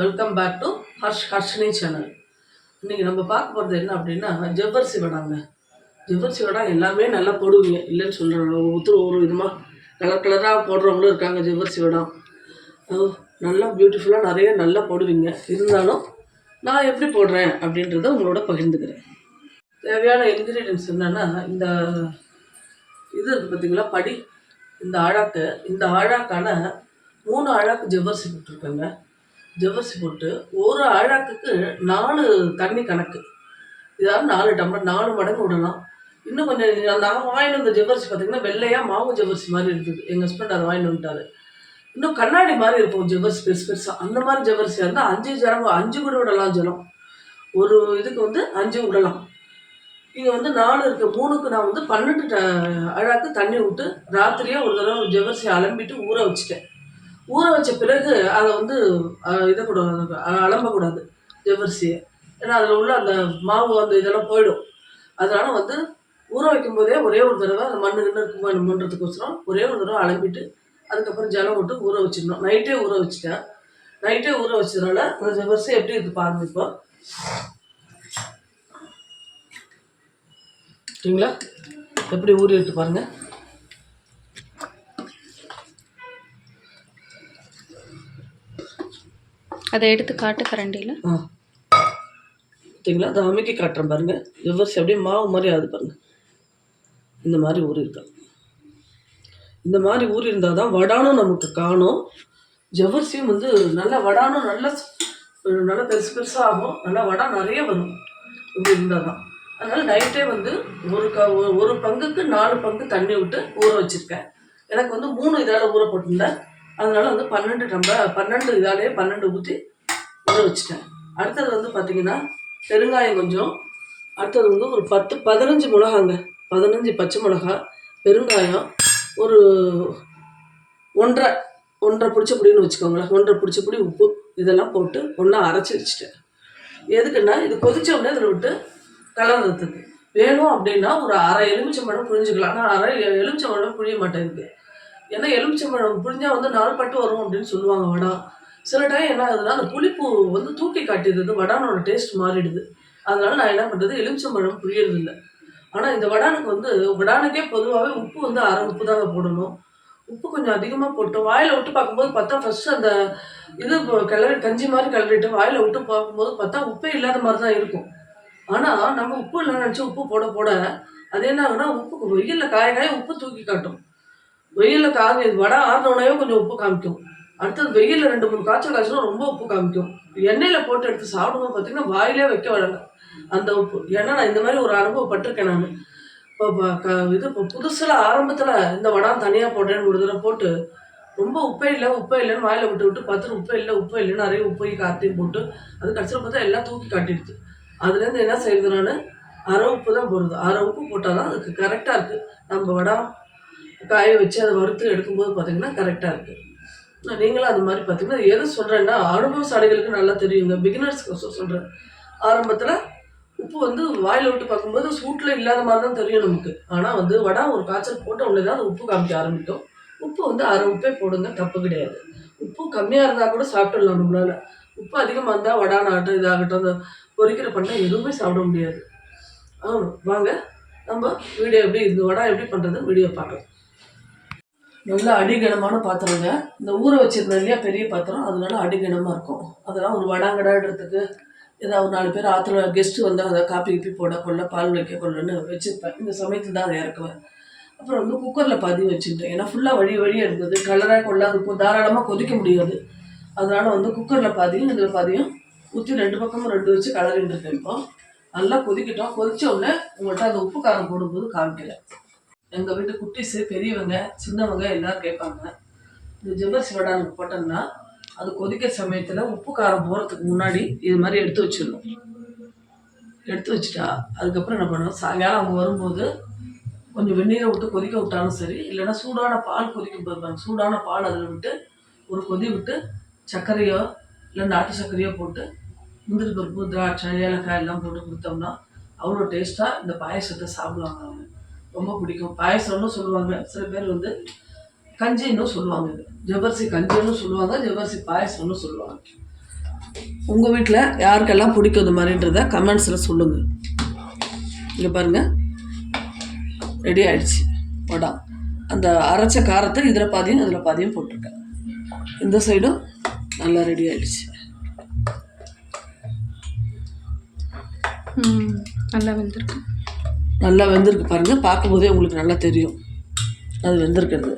Welcome back to Harsh Harshini channel இன்றைக்கி நம்ம பார்க்க போகிறது என்ன அப்படின்னா ஜவ்வரிசி வடாங்க ஜவ்வரிசி வடை எல்லாமே நல்லா போடுவீங்க. இல்லைன்னு சொல்கிறேன் ஒருத்தர் ஒரு விதமாக கலர் கலராக போடுறவங்களும் இருக்காங்க ஜவ்வரிசி வடம் நல்லா பியூட்டிஃபுல்லாக நிறைய நல்லா போடுவீங்க. இருந்தாலும் நான் எப்படி போடுறேன் அப்படின்றத உங்களோட பகிர்ந்துக்கிறேன். தேவையான இன்க்ரீடியன்ஸ் என்னென்னா இந்த இது இருக்குது பார்த்தீங்களா படி. இந்த ஆழாக்கு இந்த ஆழாக்கான மூணு ஆழாக்கு ஜவ்வரிசி போட்டிருக்கேங்க ஜவ்வரிசி போட்டு ஒரு அழாக்குக்கு நாலு தண்ணி கணக்கு. இதாவது நாலு டம்ளர் நாலு மடங்கு விடலாம். இன்னும் கொஞ்சம் நான் வாங்கிட்டு வந்த ஜவ்வரிசி பார்த்தீங்கன்னா வெள்ளையாக மாவு ஜவ்வரிசி மாதிரி இருந்தது எங்கள் ஹஸ்பண்ட் அதை வாங்கிட்டு வந்துட்டாரு. இன்னும் கண்ணாடி மாதிரி இருக்கும் ஜவ்வரிசி பெருசு பெருசாக அந்த மாதிரி ஜவ்வரிசியாக இருந்தால் அஞ்சு ஜலம் அஞ்சு கூட விடலாம் ஜலம் ஒரு இதுக்கு வந்து அஞ்சு விடலாம். இங்கே வந்து நாலு இருக்க மூணுக்கு நான் வந்து பன்னெண்டு ட- அழாக்கு தண்ணி விட்டு ராத்திரியாக ஒரு தடவை ஜவ்வரிசி அலம்பிட்டு ஊற வச்சுட்டேன். ஊற வச்ச பிறகு அதை வந்து இதை கூட அலம்பக்கூடாது ஜவ்வரிசியை ஏன்னா அதில் உள்ள அந்த மாவு அந்த இதெல்லாம் போயிடும். அதனால வந்து ஊற வைக்கும் போதே ஒரே ஒரு தடவை அந்த மண்ணு கிண்ணு இருக்குமா என்னமோன்றதுக்கோசரம் ஒரே ஒரு தடவை அலம்பிட்டு அதுக்கப்புறம் ஜலம் விட்டு ஊற வச்சிடணும். நைட்டே ஊற வச்சுட்டேன். நைட்டே ஊற வச்சதுனால அந்த ஜவ்வரிசி எப்படி இருக்கு பாருங்க இப்போ. சரிங்களா? எப்படி ஊறி எடுத்து பாருங்கள் அதை எடுத்து காட்டு கரண்டியில். ஆ. பார்த்தீங்களா? அதை அமைக்க காட்டுறேன் பாருங்க. ஜவ்வரிசி அப்படியே மாவு மாதிரி ஆகுது பாருங்க. இந்த மாதிரி ஊறி இருக்கா? இந்த மாதிரி ஊறி இருந்தால் தான் வடானும் நமக்கு காணும். ஜவ்வரிசியும் வந்து நல்லா வடானும் நல்லா நல்ல நல்லா பெருசு பெருசாக ஆகும். நல்லா வடா நிறைய வரும். இப்படி இருந்தால் தான். அதனால் நைட்டே வந்து ஒரு க ஒரு- ஒரு பங்குக்கு நாலு பங்கு தண்ணி விட்டு ஊற வச்சுருக்கேன். எனக்கு வந்து மூணு இதால் ஊற போட்டிருந்தேன் அதனால் வந்து பன்னெண்டு நம்ம பன்னெண்டு இதாலே பன்னெண்டு ஊற்றி ஊற வச்சுட்டேன். அடுத்தது வந்து பார்த்தீங்கன்னா பெருங்காயம் கொஞ்சம். அடுத்தது வந்து ஒரு பத்து பதினஞ்சு மிளகாங்க. பதினஞ்சு பச்சை மிளகா பெருங்காயம் ஒரு ஒன்றரை ஒன்றரை பிடிச்சப்படின்னு வச்சுக்கோங்களேன். ஒன்றரை பிடிச்சப்படி உப்பு இதெல்லாம் போட்டு ஒன்றா அரைச்சி வச்சுட்டேன். எதுக்குன்னா இது கொதித்த உடனே அதில் விட்டு கலர்றதுக்கு. வேணும் அப்படின்னா ஒரு அரை எலுமிச்சம்பழம் புழிஞ்சுக்கலாம். ஆனால் அரை எ- எலுமிச்சம்பழம் புழிய மாட்டேங்குது. ஏன்னா எலுமிச்சம்பழம் புழிஞ்சா வந்து நாள் பட்டு வரும் அப்படின்னு சொல்லுவாங்க வடா. சில டைம் என்ன ஆகுதுன்னா அந்த புளிப்பு வந்து தூக்கி காட்டிடுது. வடானோட டேஸ்ட் மாறிடுது. அதனால நான் என்ன பண்ணுறது எலுமிச்சம்பழம் புளியறது இல்லை ஆனால் இந்த வடானுக்கு வந்து வடானுக்கே பொதுவாகவே உப்பு வந்து அரை உப்பு தாங்க போடணும். உப்பு கொஞ்சம் அதிகமாக போட்டு வாயில் விட்டு பார்க்கும்போது பார்த்தா ஃபஸ்ட்டு அந்த இது இப்போ கிளறி கஞ்சி மாதிரி கிளறிட்டு வாயில் விட்டு பார்க்கும்போது பார்த்தா உப்பே இல்லாத மாதிரி தான் இருக்கும். ஆனால் நம்ம உப்பு இல்லைன்னு நினச்சி உப்பு போட போட அது என்ன ஆகுனா உப்பு வெயிலில் காய காய உப்பு தூக்கி காட்டும். வெயிலில் காய வடை ஆறினோடனே கொஞ்சம் உப்பு காமிக்கும். அடுத்தது வெயிலில் ரெண்டு மூணு காய்ச்சல் காய்ச்சலும் ரொம்ப உப்பு காமிக்கும். எண்ணெயில் போட்டு எடுத்து சாப்பிடும்போது பார்த்தீங்கன்னா வாயிலே வைக்க வரல அந்த உப்பு. ஏன்னா நான் இந்த மாதிரி ஒரு அனுபவப்பட்டிருக்கேன் நான். இப்போ ப- க- இது இப்போ புதுசில் ஆரம்பத்தில் இந்த வடம் தனியாக போட்டேன்னு ஒரு தடவை போட்டு ரொம்ப உப்பே இல்லை உப்பே இல்லைன்னு வாயில் விட்டு விட்டு பார்த்துட்டு உப்பே இல்லை உப்பே இல்லைன்னு நிறைய உப்பையும் காத்தையும் போட்டு அது கடைசியில் பார்த்தா எல்லாம் தூக்கி காட்டிடுது. அதுலேருந்து என்ன செய்யுது நான்? அரை உப்பு தான் போடுறது. அரை உப்பு போட்டால் தான் அதுக்கு கரெக்டாக இருக்குது நம்ம வடம் காய வச்சு அதை வறுத்து எடுக்கும்போது பார்த்தீங்கன்னா கரெக்டாக இருக்குது நீங்களும் அது மாதிரி பார்த்தீங்கன்னா எது சொல்கிறேன்னா அனுபவசாலிகளுக்கு நல்லா தெரியுங்க. பிகினர்ஸ்க்கு சொல்கிறேன் ஆரம்பத்தில் உப்பு வந்து வாயில் விட்டு பார்க்கும்போது சூட்டில் இல்லாத மாதிரி தான் தெரியும் நமக்கு. ஆனால் வந்து வடா ஒரு காய்ச்சல் போட்ட உடனே தான் அது உப்பு காமிக்க ஆரம்பிக்கும். உப்பு வந்து அரை உப்பே போடுங்க தப்பு கிடையாது. உப்பு கம்மியாக இருந்தால் கூட சாப்பிட்டுடலாம் நம்மளால். உப்பு அதிகமாக இருந்தால் வடானாகட்டும் இதாகட்டும் அந்த பொரிக்கிற பண்ண எதுவுமே சாப்பிட முடியாது. ஆ வாங்க. நம்ம வீடியோ எப்படி இந்த வடா எப்படி பண்ணுறது வீடியோ பார்க்கலாம். நல்லா அடிகனமான பாத்திரங்க? இந்த ஊற வச்சிருந்தேன் இல்லையா? பெரிய பாத்திரம். அதனால அடிகனமாக இருக்கும். அதெல்லாம் ஒரு வடாங்கடாடுறதுக்கு ஏதாவது ஒரு நாலு பேர் ஆற்றுல கெஸ்ட்டு வந்தால் அதை காப்பி கிப்பி போட கொள்ள பால் வைக்க கொள்ளன்னு வச்சுருப்பேன். இந்த சமயத்தில் தான் அதை இறக்குவேன். அப்புறம் வந்து குக்கரில் பாதி வச்சுட்டேன் ஏன்னா ஃபுல்லாக வழி வழியாக இருந்தது. கலராக கொள்ளாது தாராளமாக கொதிக்க முடியாது. அதனால் வந்து குக்கரில் பாதியும் இதில் பாதியும் ஊற்றி ரெண்டு பக்கமும் ரெண்டு வச்சு கலரிட்டு இருக்கேன் இப்போ. நல்லா கொதிக்கிட்டோம். கொதித்த உடனே உங்கள்கிட்ட அந்த உப்பு காரம் போடும்போது காமிக்கலை எங்கள் வீட்டு குட்டிஸு பெரியவங்க சின்னவங்க எல்லாரும் கேட்பாங்க. இந்த ஜவ்வரிசி வடை எனக்கு போட்டோம்னா அது கொதிக்கிற சமயத்தில் உப்பு காரம் போகிறதுக்கு முன்னாடி இது மாதிரி எடுத்து வச்சிடணும். எடுத்து வச்சுட்டா அதுக்கப்புறம் என்ன பண்ணணும்? சாயங்காலம் அவங்க வரும்போது கொஞ்சம் வெந்நீரை விட்டு கொதிக்க விட்டாலும் சரி இல்லைன்னா சூடான பால் கொதிக்கும் போது சூடான பால் அதில் விட்டு ஒரு கொதி விட்டு சர்க்கரையோ இல்லை நாட்டு சர்க்கரையோ போட்டு முந்திரி பருப்பு திராட்சை ஏலக்காய் எல்லாம் போட்டு கொடுத்தோம்னா அவ்வளோ டேஸ்ட்டாக இந்த பாயசத்தை சாப்பிடுவாங்க அவங்க. ரொம்ப பிடிக்கும். பாயசம்னு சொல்லுவாங்க. சில பேர் வந்து கஞ்சின்னு சொல்லுவாங்க. இது ஜவ்வரிசி கஞ்சின்னு சொல்லுவாங்க. ஜவ்வரிசி பாயசம்னு சொல்லுவாங்க. உங்கள் வீட்டில் யாருக்கெல்லாம் பிடிக்கும் இந்த மாதிரின்றத கமெண்ட்ஸில் சொல்லுங்கள் இங்கே பாருங்கள் ரெடி ஆயிடுச்சு. வடா. அந்த அரைச்ச காரத்தை இதில் பாதியும் அதில் பாதியும் போட்டிருக்கேன். இந்த சைடும் நல்லா ரெடி ஆயிடுச்சு. நல்லா வெந்திருக்கு. நல்லா வெந்திருக்கு பாருங்கள் பார்க்கும்போதே உங்களுக்கு நல்லா தெரியும். அது வெந்திருக்கிறது.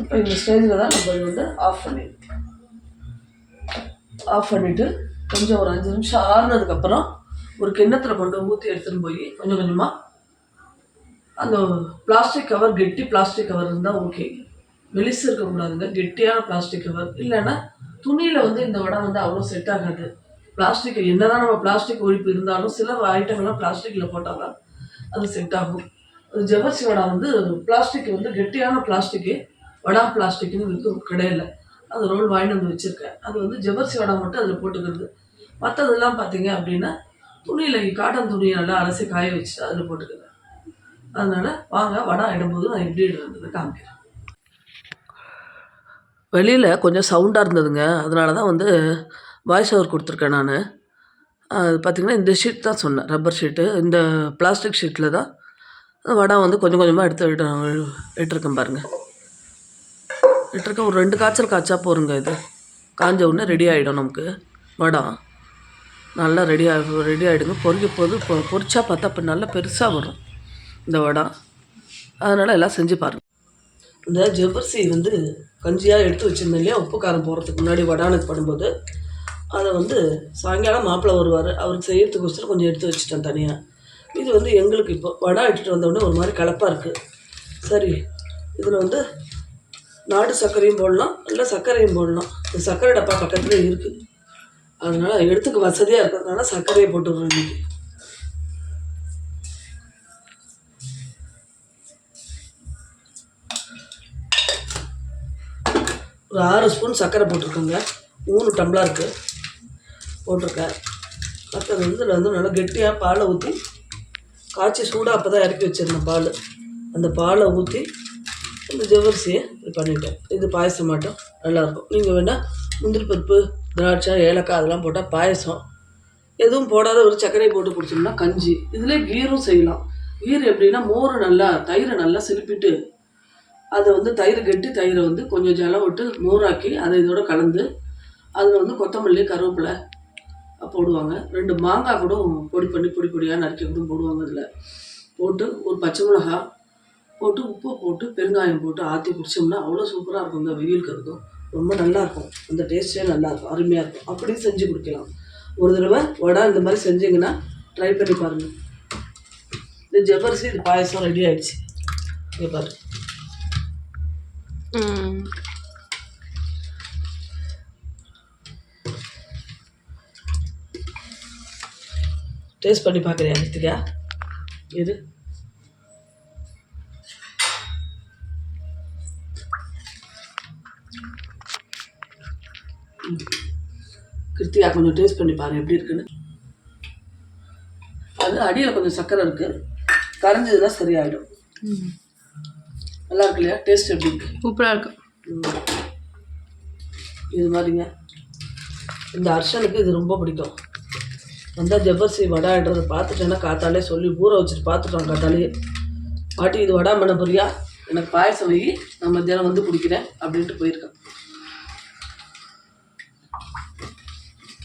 இப்போ இந்த ஸ்டேஜில் தான் நம்ம வந்து ஆஃப் பண்ணிடுவோம் ஆஃப் பண்ணிவிட்டு கொஞ்சம் ஒரு அஞ்சு நிமிஷம் ஆறுனதுக்கப்புறம் ஒரு கிண்ணத்தில் கொண்டு ஊற்றி எடுத்துன்னு போய் கொஞ்சம் கொஞ்சமாக அந்த பிளாஸ்டிக் கவர் கெட்டி பிளாஸ்டிக் கவர் இருந்தால் ஓகே மெலிசு இருக்கக்கூடாதுங்க. கெட்டியான பிளாஸ்டிக் கவர் இல்லைன்னா துணியில் வந்து இந்த வடை வந்து அவ்வளோ செட் ஆகாது. பிளாஸ்டிக் என்னதான் நம்ம பிளாஸ்டிக் ஒழிப்பு இருந்தாலும் சில ஐட்டங்கள்லாம் பிளாஸ்டிக்கில் போட்டால் தான் அது செட் ஆகும். ஜெபர்சி வடா வந்து பிளாஸ்டிக் வந்து கெட்டியான பிளாஸ்டிக்கு வடா பிளாஸ்டிக்னு விற்கும் கடையில். அது ரோல் வாங்கிட்டு வந்து வச்சுருக்கேன். அது வந்து ஜவ்வரிசி வடை மட்டும் அதில் போட்டுக்கிறது. மற்றதெல்லாம் பார்த்தீங்க அப்படின்னா துணியில் காட்டன் துணியை நல்லா அலசி காய வச்சுட்டு அதில் போட்டுக்கிறேன் அதனால் வாங்க வடை இடும்போது நான் எப்படி இடுறது காமிக்கிறேன். வெளியில் கொஞ்சம் சவுண்டாக இருந்ததுங்க. அதனால தான் வந்து வாய்ஸ் ஓவர் கொடுத்துருக்கேன் நான். அது பார்த்திங்கன்னா இந்த ஷீட் தான் சொன்னேன். ரப்பர் ஷீட்டு இந்த பிளாஸ்டிக் ஷீட்டில் தான் வடை வந்து கொஞ்சம் கொஞ்சமாக எடுத்து விட்டு இட்டிருக்கேன் பாருங்கள் இட்டிருக்கேன் ஒரு ரெண்டு காய்ச்சல் காய்ச்சா போருங்க இது. காஞ்ச உடனே ரெடி ஆகிடும் நமக்கு. வடை. நல்லா ரெடி ஆகி ரெடி ஆகிடுங்க பொறிக்க போது பொ பொரிச்சா பார்த்தா அப்போ நல்லா பெருசாக வரும் இந்த வடை. அதனால் எல்லாம் செஞ்சு பாருங்கள் இந்த ஜவ்வரிசி வந்து கஞ்சியாக எடுத்து வச்சுருந்தேன் இல்லையா? உப்பு காரம் போடுறதுக்கு முன்னாடி வடானுக்கு பண்ணும்போது அதை வந்து சாயங்காலம் மாப்பிள்ளை வருவார். அவருக்கு செய்யறதுக்கோசரம் கொஞ்சம் எடுத்து வச்சுட்டேன் தனியாக இது வந்து எங்களுக்கு இப்போ வடை எடுத்துகிட்டு வந்தோடனே ஒரு மாதிரி கலப்பாக இருக்குது சரி இதில் வந்து நாட்டு சர்க்கரையும் போடலாம் இல்லை சர்க்கரையும் போடலாம். இந்த சர்க்கரை டப்பா பக்கத்தில் இருக்குது அதனால் எடுத்துக்க வசதியாக இருக்கிறதுனால சர்க்கரையை போட்டுடுறேன் இன்றைக்கி ஒரு ஆறு ஸ்பூன் சர்க்கரை போட்டிருக்கோங்க. மூணு டம்ளருக்கு போட்டிருக்கேன் மற்றது வந்து இதில் வந்து நல்லா கெட்டியாக பாலை ஊற்றி காய்ச்சி சூடாக அப்போ தான் இறக்கி வச்சுருந்தேன் பால். அந்த பாலை ஊற்றி இந்த ஜவ்வரிசியை இது பண்ணிட்டேன் இது பாயசம் மாட்டோம் நல்லாயிருக்கும் நீங்கள் வேணால் முந்திரி பருப்பு திராட்சை ஏலக்காய் அதெல்லாம் போட்டால் பாயசம். எதுவும் போடாத ஒரு சர்க்கரை போட்டு குடிச்சோம்னா கஞ்சி. இதில் கீரும் செய்யலாம். கீர் எப்படின்னா மோர் நல்லா தயிரை நல்லா சிலுப்பிட்டு அதை வந்து தயிர் கட்டி தயிரை வந்து கொஞ்சம் ஜலம் விட்டு மோராக்கி அதை இதோட கலந்து அதில் வந்து கொத்தமல்லி கருவேப்பிலை போடுவாங்க. ரெண்டு மாங்காய் கூட பொடி பண்ணி பொடி பொடியாக நறுக்கி கூட போடுவாங்க அதில். போட்டு ஒரு பச்சை மிளகா போட்டு உப்பு போட்டு பெருங்காயம் போட்டு ஆற்றி குடிச்சோம்னா அவ்வளோ சூப்பராக இருக்கும். இந்த வெயிலுக்கு அதுக்கும் ரொம்ப நல்லாயிருக்கும் அந்த டேஸ்ட்டே நல்லாயிருக்கும் அருமையாக இருக்கும். அப்படியும் செஞ்சு குடிக்கலாம். ஒரு தடவை வடை இந்த மாதிரி செஞ்சீங்கன்னா ட்ரை பண்ணி பாருங்கள் இந்த ஜவ்வரிசி இது பாயசம் ரெடி ஆகிடுச்சு இங்கே பாரு. டேஸ்ட் பண்ணி பார்க்குறியா நித்திகா. இது. கிருத்திகா கொஞ்சம் டேஸ்ட் பண்ணி பாரு எப்படி இருக்குன்னு. அது அடியில் கொஞ்சம் சர்க்கரை இருக்குது கரைஞ்சதுன்னா சரியாயிடும். நல்லா இருக்கு இல்லையா? டேஸ்ட் எப்படி இருக்கு? சூப்பராக இருக்கு. ம். இது மாதிரிங்க. இந்த அர்ஷனுக்கு இது ரொம்ப பிடிக்கும். வந்தால் ஜவ்வரிசி வடாடுறத பார்த்துட்டேன்னா காத்தாலே சொல்லி ஊற வச்சுட்டு பார்த்துட்டோம் காத்தாலே. பாட்டி இது வடா பண்ண போறியா? எனக்கு பாயசம் வை நான் மத்தியானம் வந்து குடிக்கிறேன் அப்படின்ட்டு போயிருக்கேன்.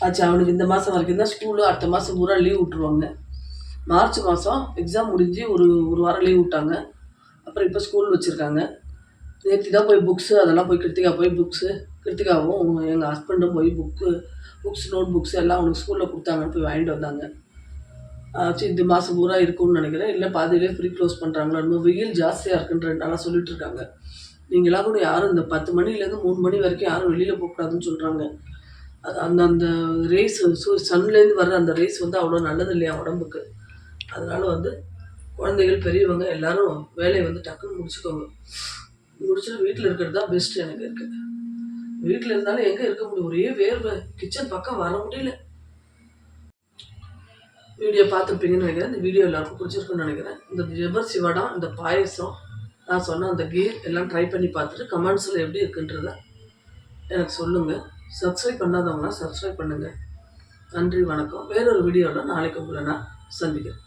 ஆச்சு அவனுக்கு இந்த மாதம் வரைக்கும் தான் ஸ்கூலு அடுத்த மாதம் பூரா லீவ் விட்ருவாங்க மார்ச் மாதம் எக்ஸாம் முடிஞ்சு ஒரு ஒரு வாரம் லீவ் விட்டாங்க. அப்புறம் இப்போ ஸ்கூல் வச்சுருக்காங்க. நேற்று தான் போய் புக்ஸு அதெல்லாம் போய் கிருத்திகா போய் புக்ஸு கிருத்திகாவும் எங்கள் ஹஸ்பண்டும் போய் புக்கு புக்ஸ் நோட் புக்ஸ் எல்லாம் அவனுக்கு ஸ்கூலில் கொடுத்தாங்க போய் வாங்கிட்டு வந்தாங்க. ஆச்சு இந்த மாதம் பூரா இருக்கும்னு நினைக்கிறேன். இல்லை பாதியிலே ஃப்ரீ க்ளோஸ் பண்ணுறாங்களோ இன்னும் வெயில் ஜாஸ்தியாக இருக்குன்ற ரெண்டு நாளாக சொல்லிட்டு இருக்காங்க. நீங்களாம் கூட யாரும் இந்த பத்து மணிலேருந்து மூணு மணி வரைக்கும் யாரும் வெளியில் போகக்கூடாதுன்னு சொல்கிறாங்க அது அந்த அந்த ரேஸ் சூ சன்லேருந்து வர்ற அந்த ரேஸ் வந்து அவ்வளோ நல்லது இல்லையா உடம்புக்கு? அதனால வந்து குழந்தைகள் பெரியவங்க எல்லாரும் வேலையை வந்து டக்குன்னு முடிச்சுக்கோங்க. முடிச்சுட்டு வீட்டில் இருக்கிறது தான் பெஸ்ட் எனக்கு இருக்குது வீட்டில் இருந்தாலும் எங்கே இருக்க முடியும்? ஒரே வேர்வை. கிச்சன் பக்கம் வர முடியல. வீடியோ பார்த்துருப்பீங்கன்னு நினைக்கிறேன். இந்த வீடியோ எல்லாருக்கும் பிடிச்சிருக்குன்னு நினைக்கிறேன். இந்த ஜவ்வரிசி வடம் இந்த பாயசம். நான் சொன்ன அந்த கீர் எல்லாம் ட்ரை பண்ணி பார்த்துட்டு கமெண்ட்ஸில் எப்படி இருக்குன்றத எனக்கு சொல்லுங்கள் சப்ஸ்கிரைப் பண்ணாதவங்களாம் சப்ஸ்கிரைப் பண்ணுங்கள் நன்றி வணக்கம். வேறொரு வீடியோவில் நாளைக்கு உங்களை நான் சந்திக்கிறேன்.